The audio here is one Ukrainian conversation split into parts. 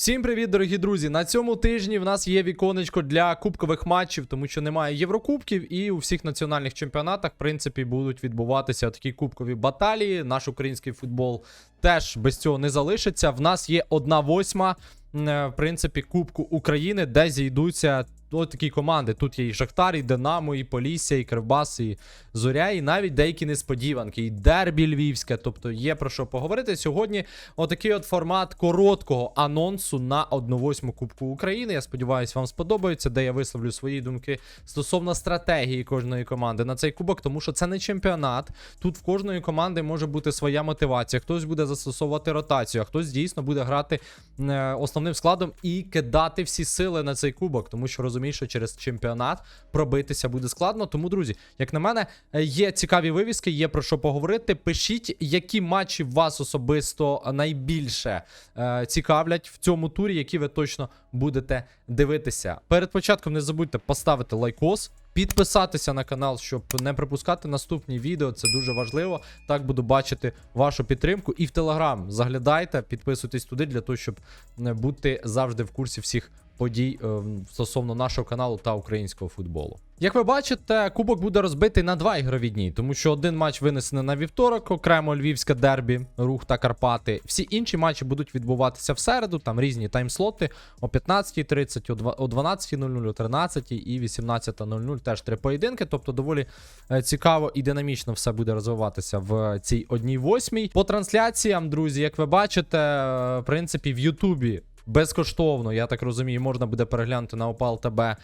Всім привіт, дорогі друзі! На цьому тижні в нас є віконечко для кубкових матчів, тому що немає Єврокубків, і у всіх національних чемпіонатах, в принципі, будуть відбуватися такі кубкові баталії. Наш український футбол теж без цього не залишиться. В нас є одна восьма, е, в принципі, Кубку України, де зійдуться. Ось такі команди. Тут є і Шахтар, і Динамо, і Полісся, і Кривбас, і Зоря, і навіть деякі несподіванки, і Дербі Львівське. Тобто є про що поговорити. Сьогодні отакий от формат короткого анонсу на 1-8 Кубку України. Я сподіваюся, вам сподобається, де я висловлю свої думки стосовно стратегії кожної команди на цей кубок, тому що це не чемпіонат. Тут в кожної команди може бути своя мотивація. Хтось буде застосовувати ротацію, а хтось дійсно буде грати е, основним складом і кидати всі сили на цей кубок, тому що розумієш, що через чемпіонат пробитися буде складно. Тому, друзі, як на мене, е, є цікаві вивіски, є про що поговорити. Пишіть, які матчі вас особисто найбільше е, цікавлять в цьому турі, які ви точно будете дивитися. Перед початком не забудьте поставити лайкос. Підписатися на канал, щоб не пропускати наступні відео, це дуже важливо. Так буду бачити вашу підтримку. І в Телеграм заглядайте, підписуйтесь туди для того, щоб е, бути завжди в курсі всіх подій е, стосовно нашого каналу та українського футболу. Як ви бачите, кубок буде розбитий на два ігрові дні, тому що один матч винесений на вівторок, окремо львівське дербі, рух та Карпати. Всі інші матчі будуть відбуватися в середу, там різні таймслоти о 15.30, о 12.00, о 13.00 і 18.00 теж три поєдинки. Тобто доволі е, цікаво і динамічно все буде розвиватися в цій одній восьмій. По трансляціям, друзі, як ви бачите, е, в принципі, в Ютубі безкоштовно, я так розумію, можна буде переглянути на Опал ТБ е,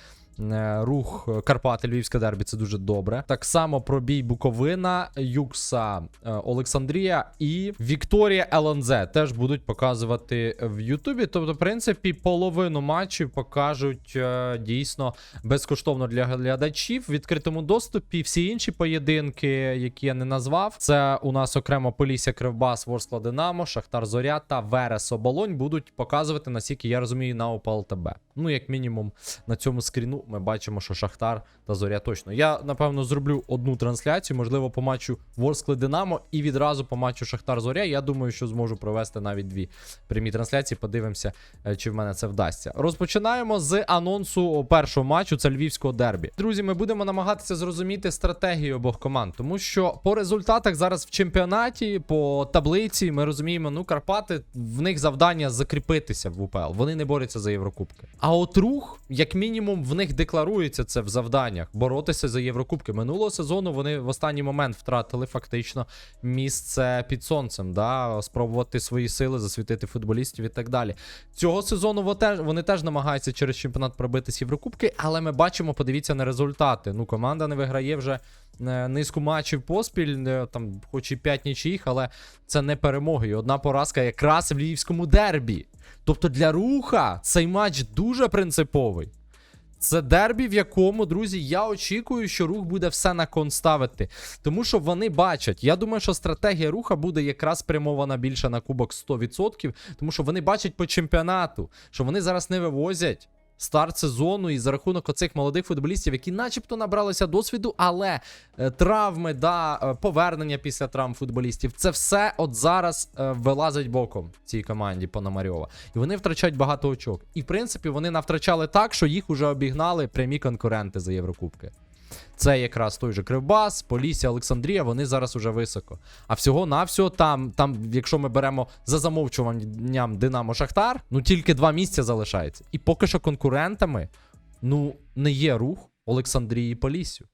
рух е, Карпати, Львівське дербі, це дуже добре. Так само про бій Буковина, Юкса, е, Олександрія і Вікторія ЛНЗ теж будуть показувати в Ютубі. Тобто, в принципі, половину матчів покажуть е, дійсно безкоштовно для глядачів в відкритому доступі. Всі інші поєдинки, які я не назвав, це у нас окремо Полісся, Кривбас, Ворскла Динамо, Шахтар Зоря та Верес Оболонь будуть показувати, наскільки я розумію, на ОПЛ ТБ. Ну, як мінімум, на цьому скріну ми бачимо, що Шахтар та Зоря точно. Я напевно зроблю одну трансляцію, можливо, по матчу Ворскли Динамо і відразу по матчу Шахтар Зоря. Я думаю, що зможу провести навіть дві прямі трансляції. Подивимося, е, чи в мене це вдасться. Розпочинаємо з анонсу першого матчу. Це львівського дербі. Друзі, ми будемо намагатися зрозуміти стратегію обох команд, тому що по результатах зараз в чемпіонаті, по таблиці, ми розуміємо, ну Карпати в них завдання закріпитися в УПЛ. Вони не борються за Єврокубки. А от рух, як мінімум, в них декларується це в завданнях боротися за Єврокубки. Минулого сезону вони в останній момент втратили фактично місце під сонцем, да, спробувати свої сили засвітити футболістів і так далі. Цього сезону вони теж намагаються через чемпіонат пробитись Єврокубки, але ми бачимо, подивіться на результати. Ну, команда не виграє вже е, низку матчів поспіль, е, там, хоч і 5 нічиїх, але це не перемоги. І одна поразка якраз в львівському дербі. Тобто для руха цей матч дуже принциповий. Це дербі, в якому, друзі, я очікую, що рух буде все на кон ставити. Тому що вони бачать. Я думаю, що стратегія руха буде якраз спрямована більше на кубок 100%, тому що вони бачать по чемпіонату, що вони зараз не вивозять. Старт сезону і за рахунок оцих молодих футболістів, які начебто набралися досвіду, але е, травми, да, е, повернення після травм футболістів, це все от зараз е, вилазить боком цій команді Пономарьова. І вони втрачають багато очок. І в принципі вони навтрачали так, що їх уже обігнали прямі конкуренти за Єврокубки. Це якраз той же Кривбас, Полісся, Олександрія, вони зараз уже високо. А всього навсього там, там, якщо ми беремо за замовчуванням Динамо Шахтар, ну тільки два місця залишається. І поки що конкурентами ну не є рух Олександрії і Поліссю.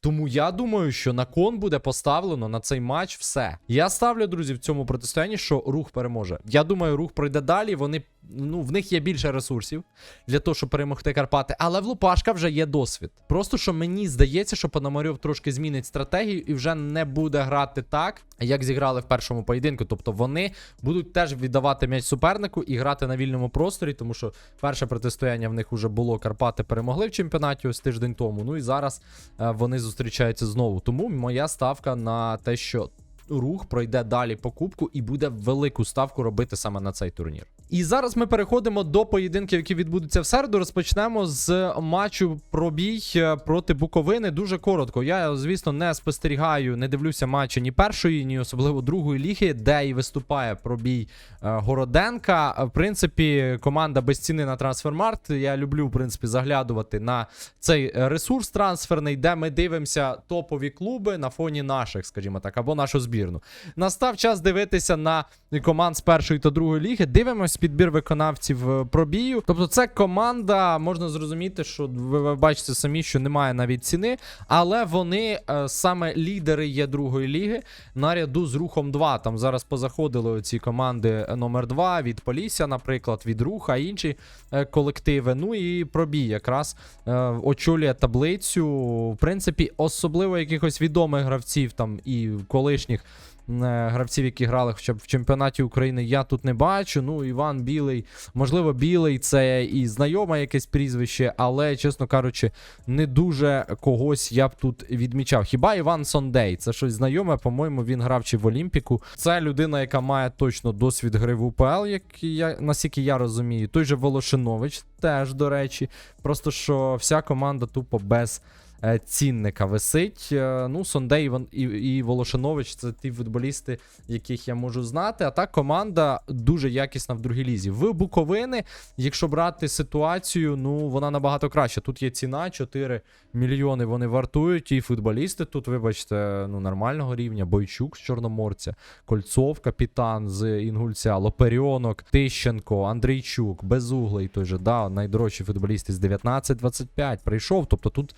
Тому я думаю, що на кон буде поставлено на цей матч все. Я ставлю, друзі, в цьому протистоянні, що рух переможе. Я думаю, рух пройде далі. Вони ну в них є більше ресурсів для того, щоб перемогти Карпати. Але в Лупашка вже є досвід. Просто що мені здається, що Пономарьов трошки змінить стратегію і вже не буде грати так, як зіграли в першому поєдинку. Тобто вони будуть теж віддавати м'яч супернику і грати на вільному просторі, тому що перше протистояння в них вже було. Карпати перемогли в чемпіонаті ось тиждень тому. Ну і зараз е, вони зустрічаються знову. Тому моя ставка на те, що рух пройде далі по кубку і буде велику ставку робити саме на цей турнір. І зараз ми переходимо до поєдинків, які відбудуться в середу. Розпочнемо з матчу пробій е, проти Буковини. Дуже коротко. Я, звісно, не спостерігаю, не дивлюся матчі ні першої, ні особливо другої ліги, де і виступає пробій е, Городенка. В принципі, команда без ціни на трансфермарт. Я люблю, в принципі, заглядувати на цей е, ресурс трансферний, де ми дивимося топові клуби на фоні наших, скажімо так, або нашу збірну. Настав час дивитися на команд з першої та другої ліги. Дивимось підбір виконавців е, пробію. Тобто, це команда, можна зрозуміти, що ви, бачите самі, що немає навіть ціни, але вони е, саме лідери є другої ліги наряду з рухом 2. Там зараз позаходили ці команди номер 2 від Полісся, наприклад, від Руха, інші е, колективи. Ну і пробій якраз е, очолює таблицю. В принципі, особливо якихось відомих гравців там і колишніх е, гравців, які грали хоча б в чемпіонаті України, я тут не бачу. Ну, Іван Білий, можливо, Білий це і знайоме якесь прізвище, але, чесно кажучи, не дуже когось я б тут відмічав. Хіба Іван Сондей? Це щось знайоме, по-моєму, він грав чи в Олімпіку. Це людина, яка має точно досвід гри в УПЛ, як я, наскільки я розумію. Той же Волошинович теж, до речі. Просто що вся команда тупо без е, цінника висить. Е, Ну, Сондей і, і Волошинович це ті футболісти, яких я можу знати. А так команда дуже якісна в другій лізі. В Буковини, якщо брати ситуацію, ну вона набагато краща. Тут є ціна 4 мільйони. Вони вартують. І футболісти тут, вибачте, ну нормального рівня. Бойчук з Чорноморця, Кольцов, капітан з Інгульця, Лоперіонок, Тищенко, Андрійчук, Безуглий той же, да, найдорожчі футболісти з 19-25 прийшов. Тобто тут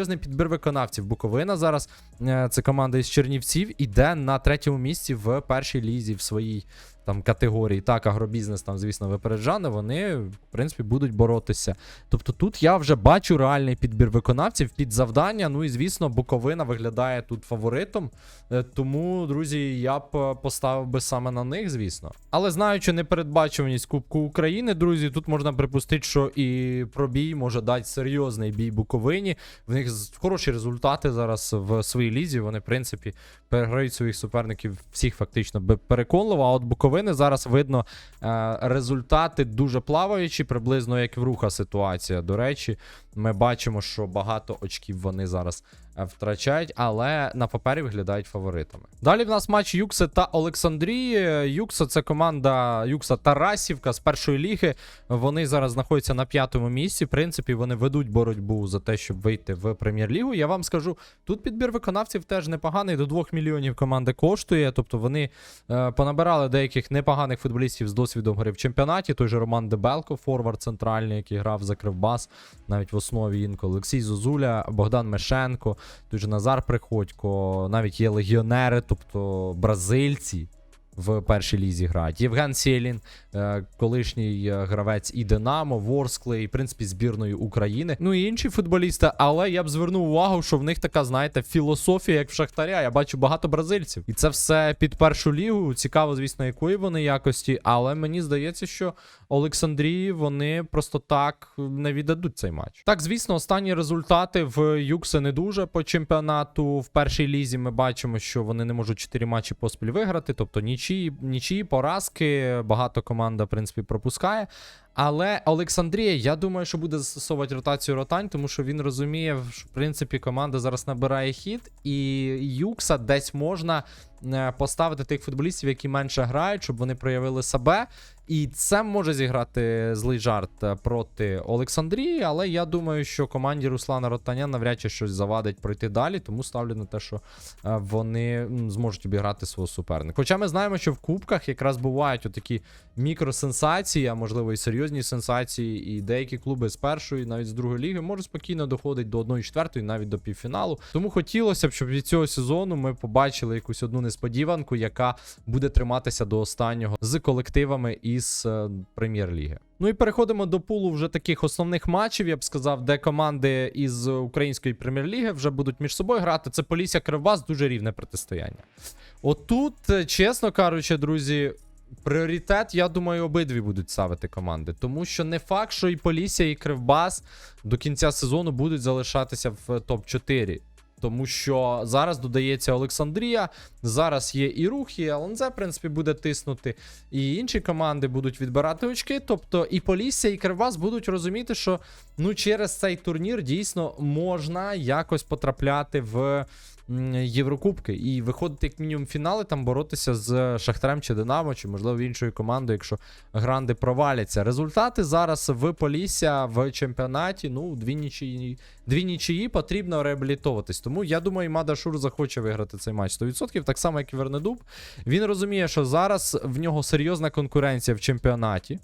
серйозний підбір виконавців. Буковина зараз е, це команда із Чернівців, іде на третьому місці в першій лізі в своїй там категорії. Так, агробізнес там, звісно, випереджане. Вони, в принципі, будуть боротися. Тобто тут я вже бачу реальний підбір виконавців під завдання. Ну і звісно, Буковина виглядає тут фаворитом. Е, Тому, друзі, я б е, поставив би саме на них, звісно. Але знаючи непередбачуваність Кубку України, друзі, тут можна припустити, що і пробій може дати серйозний бій Буковині. В них хороші результати зараз в своїй лізі. Вони, в принципі, переграють своїх суперників всіх фактично переконливо. А от Буковини зараз видно е, результати дуже плаваючі, приблизно як в руха ситуація. До речі, ми бачимо, що багато очків вони зараз втрачають, але на папері виглядають фаворитами. Далі в нас матч Юкси та Олександрії. Юкса це команда Юкса Тарасівка з першої ліги. Вони зараз знаходяться на п'ятому місці. В принципі, вони ведуть боротьбу за те, щоб вийти в прем'єр-лігу. Я вам скажу, тут підбір виконавців теж непоганий. До 2 мільйонів команда коштує. Тобто вони е, понабирали деяких непоганих футболістів з досвідом гри в чемпіонаті. Той же Роман Дебелко, форвард центральний, який грав за Кривбас, навіть в основі інколи. Олексій Зозуля, Богдан Мешенко, той же Назар Приходько, навіть є легіонери, тобто бразильці. В першій лізі грають. Євген Сєлін, е, колишній е, гравець і Динамо, Ворскли, і в принципі збірної України. Ну і інші футболісти. Але я б звернув увагу, що в них така, знаєте, філософія, як в Шахтаря. Я бачу багато бразильців. І це все під першу лігу. Цікаво, звісно, якої вони якості. Але мені здається, що Олександрії вони просто так не віддадуть цей матч. Так, звісно, останні результати в Юксе не дуже по чемпіонату. В першій лізі ми бачимо, що вони не можуть 4 матчі поспіль виграти, тобто нічі, нічі, поразки. Багато команда, в принципі, пропускає. Але Олександрія, я думаю, що буде застосовувати ротацію ротань, тому що він розуміє, що в принципі команда зараз набирає хід, і Юкса десь можна поставити тих футболістів, які менше грають, щоб вони проявили себе. І це може зіграти злий жарт е, проти Олександрії, але я думаю, що команді Руслана Ротаня навряд чи щось завадить пройти далі, тому ставлю на те, що е, вони зможуть обіграти свого суперника. Хоча ми знаємо, що в кубках якраз бувають отакі мікросенсації, а можливо і серйозні сенсації, і деякі клуби з першої, навіть з другої ліги, можуть спокійно доходити до 1-4, навіть до півфіналу. Тому хотілося б, щоб від цього сезону ми побачили якусь одну несподіванку, яка буде триматися до останнього з колективами із е, прем'єр-ліги. Ну і переходимо до пулу вже таких основних матчів, я б сказав, де команди із української прем'єр-ліги вже будуть між собою грати. Це Полісся Кривбас, дуже рівне протистояння. Отут, е, чесно кажучи, друзі. Пріоритет, я думаю, обидві будуть ставити команди, тому що не факт, що і Полісся, і Кривбас до кінця сезону будуть залишатися в топ-4. Тому що зараз додається Олександрія, зараз є і рух, і ЛНЗ, в принципі, буде тиснути, і інші команди будуть відбирати очки. Тобто і Полісся, і Кривбас будуть розуміти, що ну через цей турнір дійсно можна якось потрапляти в Єврокубки і виходити як мінімум фінали, там боротися з Шахтарем чи Динамо, чи можливо іншою командою, якщо гранди проваляться. Результати зараз в Полісся в чемпіонаті. Ну, дві нічиї, дві нічиї потрібно реабілітовуватись. Тому я думаю, Мада Шур захоче виграти цей матч 100%, так само, як і Вернедуб. Він розуміє, що зараз в нього серйозна конкуренція в чемпіонаті.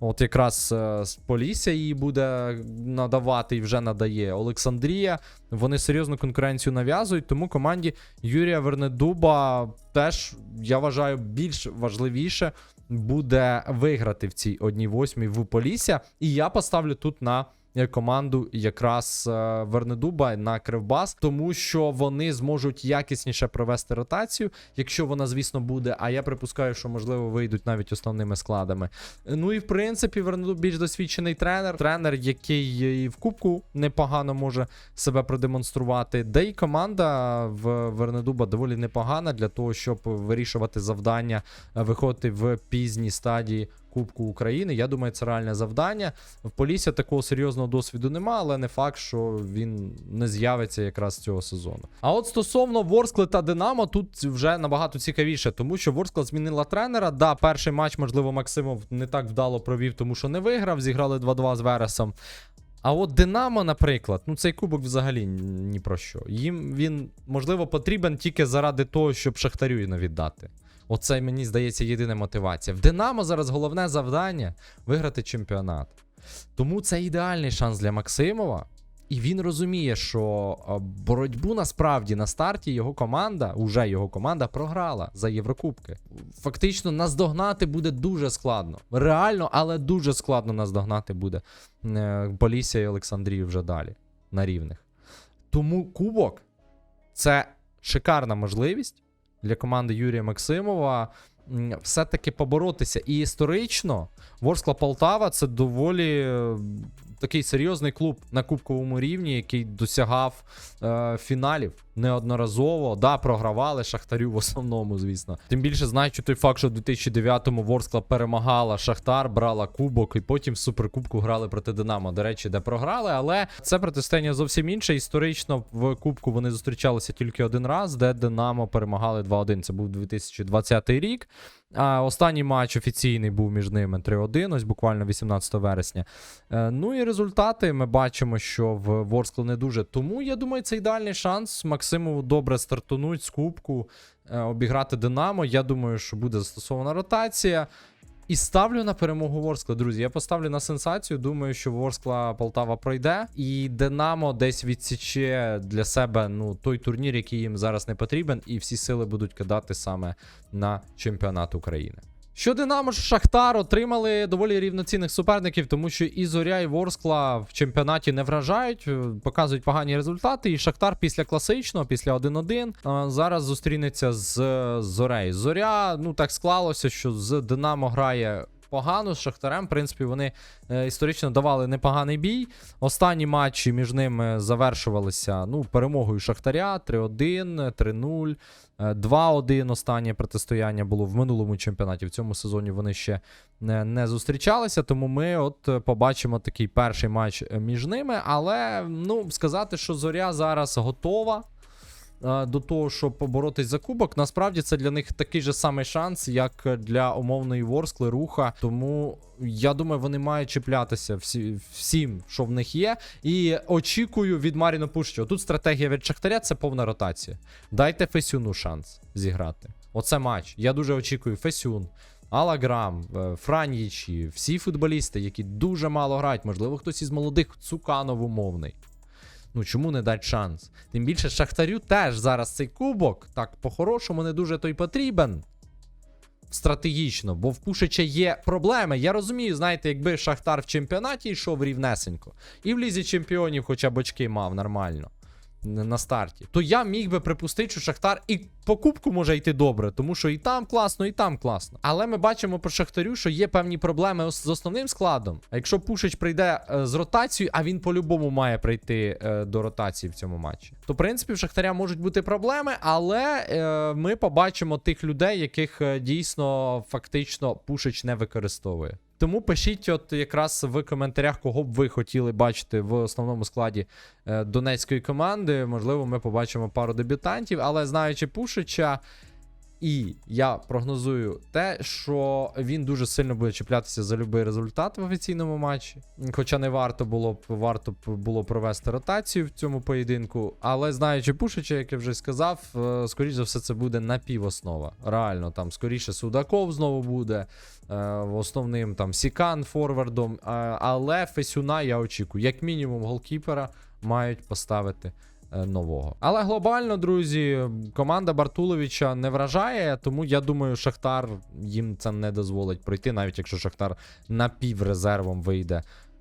От якраз е, з Полісся її буде надавати і вже надає Олександрія. Вони серйозну конкуренцію нав'язують, тому команді Юрія Вернедуба теж, я вважаю, більш важливіше буде виграти в цій одній восьмій в Полісся. І я поставлю тут на команду якраз е, Вернедуба на Кривбас, тому що вони зможуть якісніше провести ротацію, якщо вона, звісно, буде. А я припускаю, що можливо вийдуть навіть основними складами. Ну і в принципі, Вернедуб більш досвідчений тренер. Тренер, який і в кубку непогано може себе продемонструвати. Де й команда в Вернедуба доволі непогана для того, щоб вирішувати завдання, е, виходити в пізній стадії. Кубку України. Я думаю, це реальне завдання. В Полісся такого серйозного досвіду нема, але не факт, що він не з'явиться якраз цього сезону. А от стосовно Ворскли та Динамо, тут вже набагато цікавіше, тому що Ворскла змінила тренера. Да, перший матч, можливо, Максимов не так вдало провів, тому що не виграв. Зіграли 2-2 з Вересом. А от Динамо, наприклад, ну цей кубок взагалі ні про що. Їм він, можливо, потрібен тільки заради того, щоб Шахтарю не віддати. Оце, мені здається, єдина мотивація. В Динамо зараз головне завдання виграти чемпіонат. Тому це ідеальний шанс для Максимова. І він розуміє, що боротьбу насправді на старті його команда, уже його команда, програла за Єврокубки. Фактично, наздогнати буде дуже складно. Реально, але дуже складно наздогнати буде е, Полісся і Олександрію вже далі на рівних. Тому кубок це шикарна можливість для команди Юрія Максимова все-таки поборотися. І історично Ворскла Полтава це доволі е, такий серйозний клуб на кубковому рівні, який досягав е, фіналів неодноразово. Да, програвали Шахтарю в основному, звісно. Тим більше знаючи той факт, що в 2009-му Ворскла перемагала Шахтар, брала кубок, і потім в суперкубку грали проти Динамо. До речі, де програли, але це протистояння зовсім інше. Історично в кубку вони зустрічалися тільки один раз, де Динамо перемагали 2-1. Це був 2020 рік. А останній матч офіційний був між ними 3-1, ось буквально 18 вересня. Е, ну і результати ми бачимо, що в Ворскло не дуже. Тому я думаю, це ідеальний шанс Максимову добре стартануть з кубку, е, обіграти Динамо. Я думаю, що буде застосована ротація. І ставлю на перемогу Ворскла, друзі. Я поставлю на сенсацію. Думаю, що Ворскла Полтава пройде, і Динамо десь відсіче для себе ну той турнір, який їм зараз не потрібен, і всі сили будуть кидати саме на чемпіонат України. Що Динамо Шахтар отримали доволі рівноцінних суперників, тому що і Зоря, і Ворскла в чемпіонаті не вражають, е, показують погані результати. І Шахтар після класичного, після 1-1, е, зараз зустрінеться з Зорею. Зоря, ну так склалося, що з Динамо грає. Погано з Шахтарем, в принципі, вони е, історично давали непоганий бій. Останні матчі між ними завершувалися ну, перемогою Шахтаря 3-1, 3-0, е, 2-1. Останнє протистояння було в минулому чемпіонаті. В цьому сезоні вони ще не, не зустрічалися. Тому ми от е, побачимо такий перший матч е, між ними. Але ну, сказати, що Зоря зараз готова до того, щоб поборотись за кубок. Насправді це для них такий же самий шанс, як для умовної Ворскли руха. Тому я думаю, вони мають чіплятися всі, всім, що в них є. І очікую від Маріно Пушчо. Тут стратегія від Шахтаря це повна ротація. Дайте Фесюну шанс зіграти. Оце матч. Я дуже очікую Фесюн. Алаграм, е, Франічі, всі футболісти, які дуже мало грають, можливо, хтось із молодих Цуканов умовний. Ну чому не дати шанс? Тим більше Шахтарю теж зараз цей кубок, так по-хорошому не дуже той потрібен. Стратегічно, бо в Пушича є проблеми. Я розумію, знаєте, якби Шахтар в чемпіонаті йшов рівнесенько, і в лізі чемпіонів хоча б очки мав нормально. На старті, то я міг би припустити, що Шахтар і по кубку може йти добре, тому що і там класно, і там класно. Але ми бачимо по Шахтарю, що є певні проблеми з основним складом. А якщо Пушич прийде е, з ротацією, а він по-любому має прийти е, до ротації в цьому матчі, то в принципі в Шахтаря можуть бути проблеми, але е, ми побачимо тих людей, яких дійсно фактично Пушич не використовує. Тому пишіть, от якраз в коментарях, кого б ви хотіли бачити в основному складі е, донецької команди. Можливо, ми побачимо пару дебютантів, але знаючи Пушича. І я прогнозую те, що він дуже сильно буде чіплятися за будь-який результат в офіційному матчі. Хоча не варто було б варто б було провести ротацію в цьому поєдинку. Але знаючи Пушича, як я вже сказав, е, скоріш за все, це буде напівоснова. Реально, там скоріше Судаков знову буде. е, Основним там Сікан форвардом. е, Але Фесюна я очікую. Як мінімум, голкіпера мають поставити нового. Але глобально, друзі, команда Бартуловича не вражає, тому я думаю, Шахтар їм це не дозволить пройти, навіть якщо Шахтар напіврезервом вийде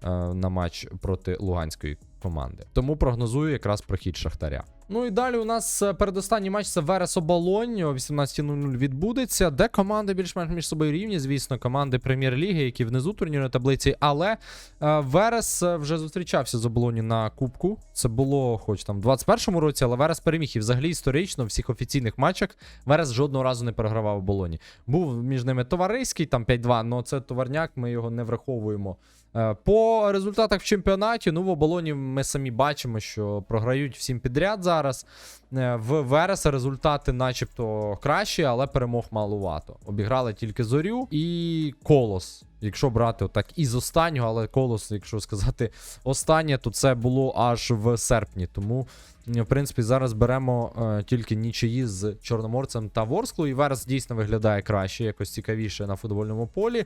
е, на матч проти Луганської команди. Тому прогнозую якраз прохід Шахтаря. Ну і далі у нас е, передостанній матч це Верес Оболонь о 18.00 відбудеться, де команди більш-менш між собою рівні. Звісно, команди прем'єр-ліги, які внизу турнірної таблиці. Але е, Верес е, вже зустрічався з Оболоні на Кубку. Це було хоч там в 21-му році, але Верес переміг. І взагалі історично в всіх офіційних матчах Верес жодного разу не перегравав Оболоні. Був між ними товариський, там 5-2, але це товарняк, ми його не враховуємо. По результатах в чемпіонаті, ну в оболоні ми самі бачимо, що програють всім підряд зараз. Е, В Вереса результати, начебто, кращі, але перемог малувато. Обіграли тільки зорю і колос. Якщо брати отак із останнього, але колос, якщо сказати останнє, то це було аж в серпні. Тому, в принципі, зараз беремо е, тільки нічиї з Чорноморцем та Ворсклу. І Верес дійсно виглядає краще, якось цікавіше на футбольному полі.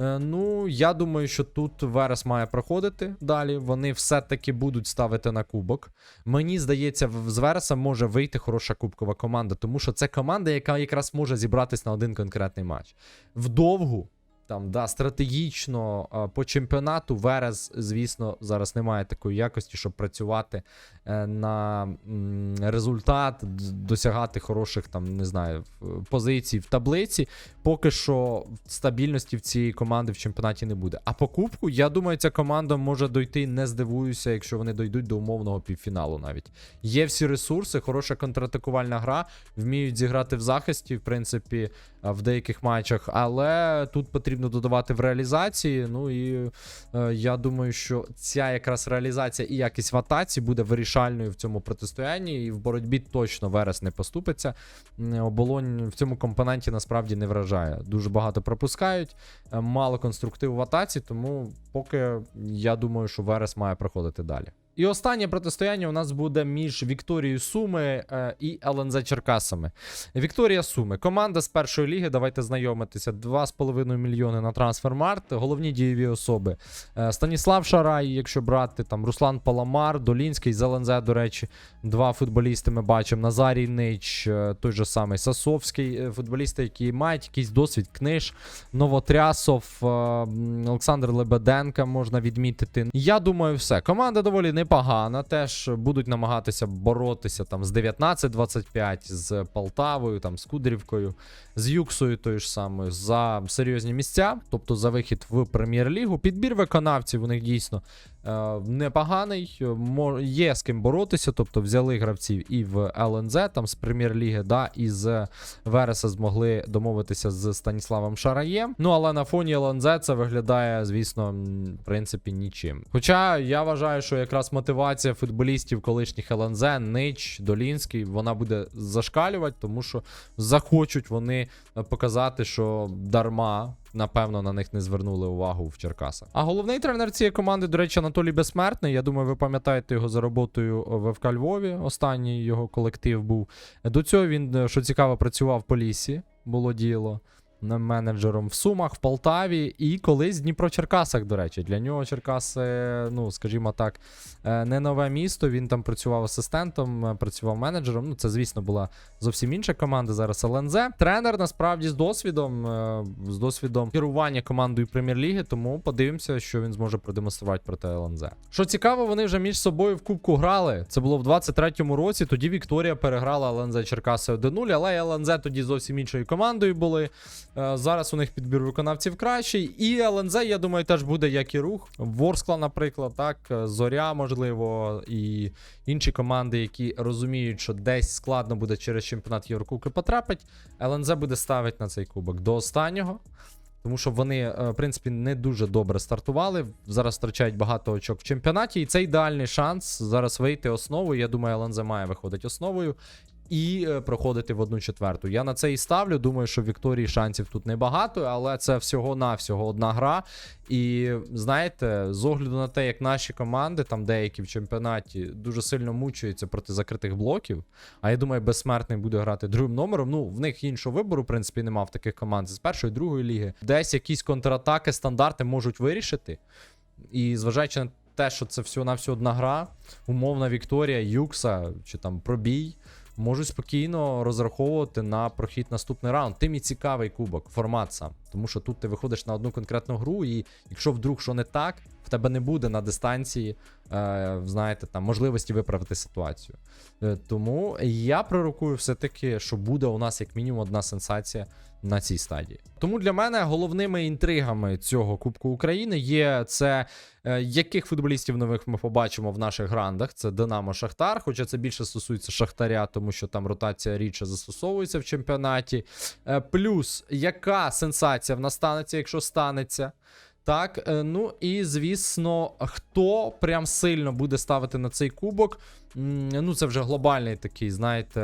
Е, ну, я думаю, що тут Верес має проходити далі. Вони все-таки будуть ставити на кубок. Мені здається, з Вереса може вийти хороша кубкова команда, тому що це команда, яка якраз може зібратись на один конкретний матч. Вдовгу. Там, да, стратегічно по чемпіонату Верес, звісно, зараз немає такої якості, щоб працювати е, на результат, досягати хороших там, не знаю, позицій в таблиці. Поки що стабільності в цієї команди в чемпіонаті не буде. А по кубку, я думаю, ця команда може дойти, не здивуюся, якщо вони дойдуть до умовного півфіналу навіть. Є всі ресурси, хороша контратакувальна гра, вміють зіграти в захисті, в принципі, в деяких матчах, але тут потрібно додавати в реалізації. Ну і е, я думаю, що ця якраз реалізація і якість в атаці буде вирішальною в цьому протистоянні, і в боротьбі точно Верес не поступиться. Оболонь в цьому компоненті насправді не вражає. Дуже багато пропускають, е, мало конструктиву в атаці, тому поки я думаю, що Верес має проходити далі. І останнє протистояння у нас буде між Вікторією Суми е, і ЛНЗ Черкасами. Вікторія Суми. Команда з першої ліги. Давайте знайомитися. 2,5 мільйони на трансфермарт. Головні дієві особи. Е, Станіслав Шарай, якщо брати, там Руслан Паламар, Долінський з ЛНЗ, до речі, два футболісти ми бачимо. Назарій Нич, е, той же самий Сасовський, футболісти, які мають якийсь досвід, книж, Новотрясов, Олександр Лебеденка можна відмітити. Я думаю, все. Команда доволі непогана. Теж будуть намагатися боротися там з 19-25, з Полтавою, там з Кудрівкою, з Юксою тою ж самою за серйозні місця, тобто за вихід в прем'єр-лігу. Підбір виконавців у них дійсно непоганий. Мо- Є з ким боротися, тобто взяли гравців і в ЛНЗ, там з прем'єр-ліги, да, і з Вереса змогли домовитися з Станіславом Шараєм. Ну але на фоні ЛНЗ це виглядає, звісно, в принципі, нічим. Хоча я вважаю, що якраз мотивація футболістів колишніх ЛНЗ, Нич, Долінський, вона буде зашкалювати, тому що захочуть вони е, показати, що дарма. Напевно, на них не звернули увагу в Черкасах. А головний тренер цієї команди, до речі, Анатолій Безсмертний. Я думаю, ви пам'ятаєте його за роботою в ФК Львові. Останній його колектив був. До цього він, е, що цікаво, працював по лісі, було діло. Менеджером в Сумах, в Полтаві і колись в Дніпро-Черкасах, до речі. Для нього Черкаси, ну, скажімо так, е, не нове місто. Він там працював асистентом, е, працював менеджером. Ну, це, звісно, була зовсім інша команда. Зараз ЛНЗ. Тренер насправді з досвідом, е, з досвідом керування командою прем'єр-ліги, тому подивимося, що він зможе продемонструвати проти ЛНЗ. Що цікаво, вони вже між собою в кубку грали. Це було в 23-му році. Тоді Вікторія переграла ЛНЗ Черкаси 1-0, але ЛНЗ тоді зовсім іншою командою були. Е, Зараз у них підбір виконавців кращий. І ЛНЗ, я думаю, теж буде як і рух. Ворскла, наприклад, так, е, Зоря, можливо, і інші команди, які розуміють, що десь складно буде через чемпіонат Єврокубки потрапити. ЛНЗ буде ставити на цей кубок до останнього. Тому що вони, е, в принципі, не дуже добре стартували. Зараз втрачають багато очок в чемпіонаті, і це ідеальний шанс зараз вийти основою. Я думаю, ЛНЗ має виходити основою і е, проходити в одну четверту. Я на це і ставлю. Думаю, що Вікторії шансів тут небагато, але це всього-навсього одна гра. І знаєте, з огляду на те, як наші команди, там деякі в чемпіонаті, дуже сильно мучаються проти закритих блоків. А я думаю, безсмертний буде грати другим номером. Ну, в них іншого вибору, в принципі, нема в таких команд з першої, другої ліги. Десь якісь контратаки, стандарти можуть вирішити. І зважаючи на те, що це всього на всього одна гра, умовна Вікторія, Юкса чи там пробій. Можуть спокійно розраховувати на прохід наступний раунд. Тим і цікавий кубок, формат сам. Тому що тут ти виходиш на одну конкретну гру, і якщо вдруг що не так, в тебе не буде на дистанції, е, знаєте, там можливості виправити ситуацію. Е, тому я пророкую все-таки, що буде у нас як мінімум одна сенсація на цій стадії. Тому для мене головними інтригами цього Кубку України є це, е, яких футболістів нових ми побачимо в наших грандах. Це Динамо Шахтар, хоча це більше стосується Шахтаря, тому що там ротація рідше застосовується в чемпіонаті. Е, Плюс, яка сенсація в нас станеться, якщо станеться. Так, е, ну і звісно, хто прям сильно буде ставити на цей кубок. Ну, це вже глобальний такий, знаєте,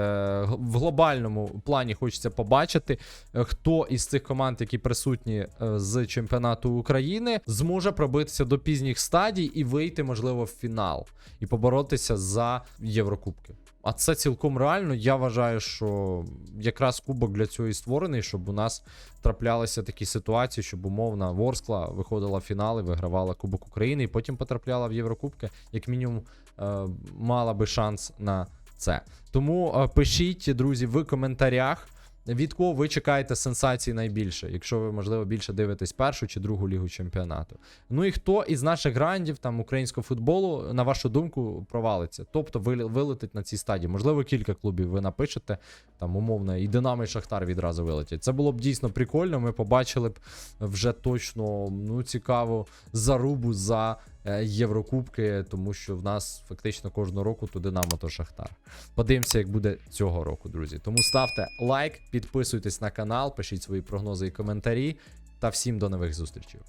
в глобальному плані хочеться побачити, е, хто із цих команд, які присутні е, з чемпіонату України, зможе пробитися до пізніх стадій і вийти, можливо, в фінал і поборотися за Єврокубки. А це цілком реально. Я вважаю, що якраз кубок для цього і створений, щоб у нас траплялися такі ситуації, щоб умовна Ворскла виходила в фінали, вигравала Кубок України і потім потрапляла в Єврокубки, як мінімум, е, мала би шанс на це. Тому е, пишіть, друзі, в коментарях. Від кого ви чекаєте сенсації найбільше, якщо ви, можливо, більше дивитесь першу чи другу лігу чемпіонату. Ну і хто із наших грандів там українського футболу, на вашу думку, провалиться? Тобто вилетить на цій стадії. Можливо, кілька клубів ви напишете, там умовно, і Динамо, і Шахтар відразу вилетять. Це було б дійсно прикольно. Ми побачили б вже точно ну, цікаву зарубу за Єврокубки, тому що в нас фактично кожного року то Динамо, то Шахтар. Подивимося, як буде цього року, друзі. Тому ставте лайк, підписуйтесь на канал, пишіть свої прогнози і коментарі. Та всім до нових зустрічей.